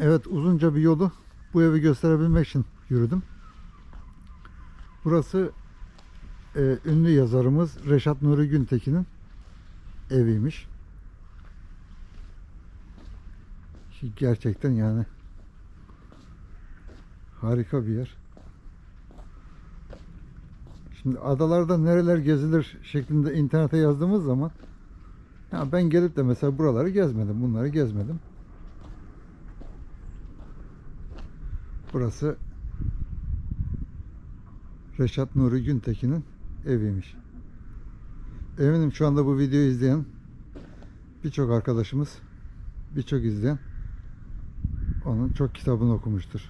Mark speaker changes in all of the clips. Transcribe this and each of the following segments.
Speaker 1: Evet uzunca bir yolu bu evi gösterebilmek için yürüdüm. Burası e, ünlü yazarımız Reşat Nuri Güntekin'in eviymiş. Gerçekten yani harika bir yer. Şimdi adalarda nereler gezilir şeklinde internete yazdığımız zaman ya ben gelip de mesela buraları gezmedim, bunları gezmedim. Burası Reşat Nuri Güntekin'in eviymiş. Eminim şu anda bu videoyu izleyen birçok arkadaşımız, birçok izleyen onun çok kitabını okumuştur.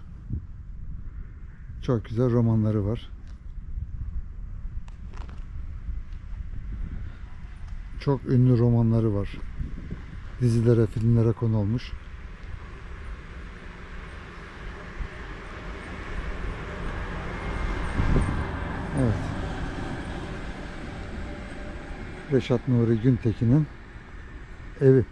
Speaker 1: Çok güzel romanları var. Çok ünlü romanları var. Dizilere, filmlere konu olmuş. Evet. Reşat Nuri Güntekin'in evi.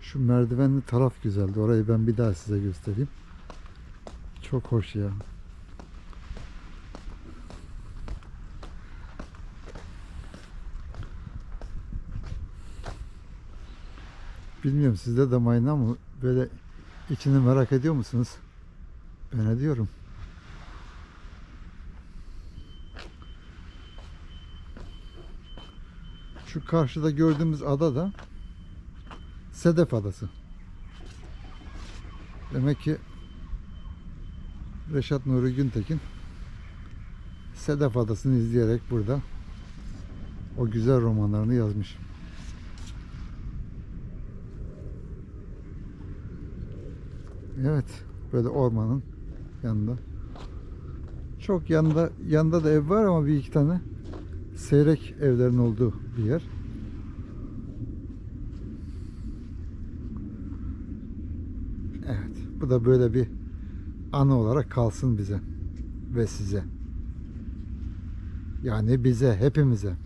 Speaker 1: Şu merdivenli taraf güzeldi. Orayı ben bir daha size göstereyim. Çok hoş ya. Bilmiyorum sizde de mayına mı böyle içini merak ediyor musunuz? Ben ediyorum. Şu karşıda gördüğümüz ada da Sedef Adası. Demek ki Reşat Nuri Güntekin Sedef Adası'nı izleyerek burada o güzel romanlarını yazmış. Evet, böyle ormanın yanında. Çok yanında yanında da ev var ama bir iki tane seyrek evlerin olduğu bir yer. Evet, bu da böyle bir anı olarak kalsın bize ve size. Yani bize, hepimize.